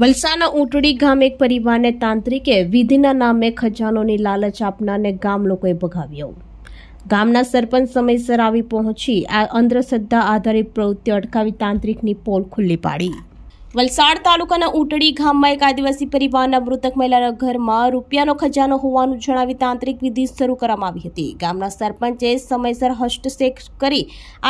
વલસાડના ઊંટડી ગામ એક પરિવારને તાંત્રિકે વિધિના નામે ખજાનોની લાલચ આપનારને ગામ લોકોએ ભગાવ્યો. ગામના સરપંચ સમયસર આવી પહોંચી આ અંધશ્રદ્ધા આધારિત પ્રવૃત્તિ અટકાવી તાંત્રિકની પોલ ખુલ્લી પાડી. વલસાડ તાલુકાના ઉટડી ગામમાં એક આદિવાસી પરિવારના મૃતક મહિલાના ઘરમાં રૂપિયાનો ખજાનો હોવાનું જણાવી તાંત્રિક વિધિ શરૂ કરવામાં આવી હતી. ગામના સરપંચે સમયસર હસ્તક્ષેપ કરી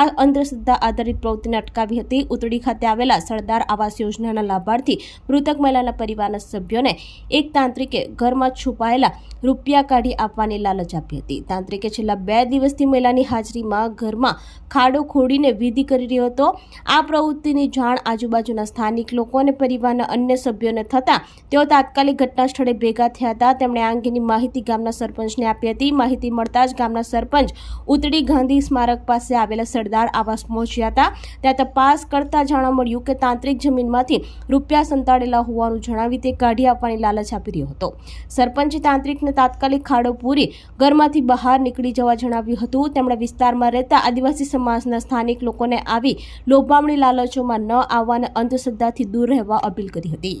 આ અંધશ્રદ્ધા આધારિત પ્રવૃત્તિને અટકાવી હતી. ઉતડી ખાતે આવેલા સરદાર આવાસ યોજનાના લાભાર્થી મૃતક મહિલાના પરિવારના સભ્યોને એક તાંત્રિકે ઘરમાં છુપાયેલા રૂપિયા કાઢી આપવાની લાલચ આપી હતી. તાંત્રિકે છેલ્લા બે દિવસથી મહિલાની હાજરીમાં ઘરમાં ખાડો ખોડીને વિધિ કરી રહ્યો હતો. આ પ્રવૃત્તિની જાણ આજુબાજુના સ્થાનિક લોકો અને પરિવારના અન્ય સભ્યોને થતાં. તેઓ તાત્કાલિક ઘટના સ્થળે ભેગા થયા હતા. તેમણે આ અંગેની માહિતી ગામના સરપંચને આપી હતી. માહિતી મળતા જ ગામના સરપંચ ઉતડી ગાંધી સ્મારક પાસે આવેલા સરદાર આવાસ પહોંચ્યા હતા. ત્યાં તપાસ કરતા જાણવા મળ્યું કે તાંત્રિક જમીનમાંથી રૂપિયા સંતાડેલા હોવાનું જણાવી તે કાઢી આપવાની લાલચ આપી રહ્યો હતો. સરપંચે તાંત્રિકને તાત્કાલિક ખાડો પૂરી ઘરમાંથી બહાર નીકળી જવા જણાવ્યું હતું. તેમણે વિસ્તારમાં રહેતા આદિવાસી સમાજના સ્થાનિક લોકોને આવી લોભામણી લાલચોમાં ન આવવા અને અંધશ્રદ્ધાથી દૂર રહેવા અપીલ કરી હતી.